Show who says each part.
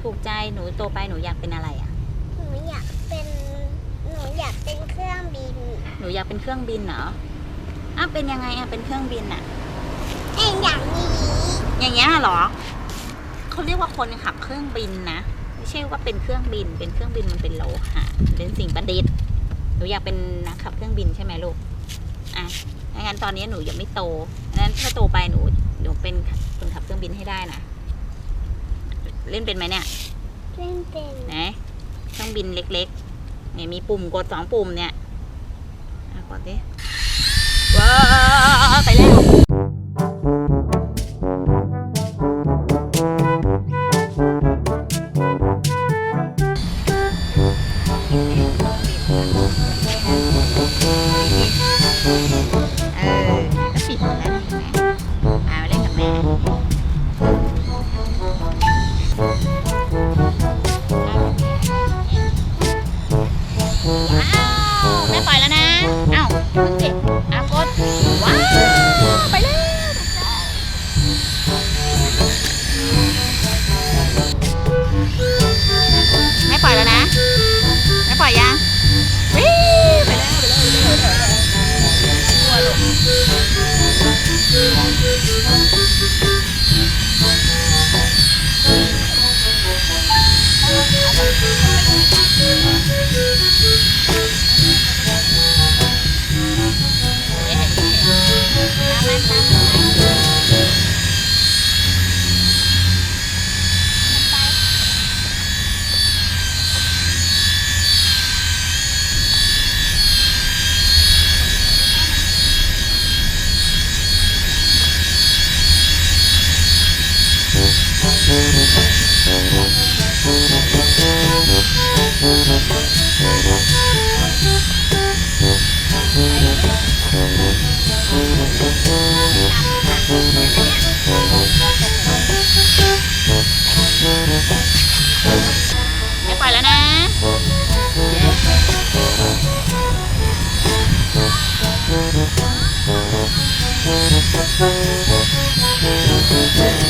Speaker 1: ถูกใจหนูโตไปหนูอยากเป็นอะไรอะ
Speaker 2: หนูอยากเป็น หนูอยากเป็นเครื่องบิน
Speaker 1: หนูอยากเป็นเครื่องบินเหรออ้าวเป็นยังไงอะเป็นเครื่องบินอะ
Speaker 2: เอ็นอย่างนี้
Speaker 1: อย่างเงี้ยเหรอเขาเรียกว่าคนขับเครื่องบินนะไม่ใช่ว่าเป็นเครื่องบิน เป็นเครื่องบินมันเป็นโลหะเป็นสิ่งประดิษฐ์หนูอยากเป็นนักขับเครื่องบินใช่ไหมลูกอะงั้นตอนนี้หนูยังไม่โตงั้นถ้าโตไปหนูหนูเป็นคนขับเครื่องบินให้ได้นะ เล่นเป็นไหมเนี่ย
Speaker 2: เล่นเป็น
Speaker 1: ไหนเครื่องบินเล็กๆเนี่ยมีปุ่มกดสองปุ่มเนี่ยอะกดดิว้าวไปแล้วเว้า Thank you.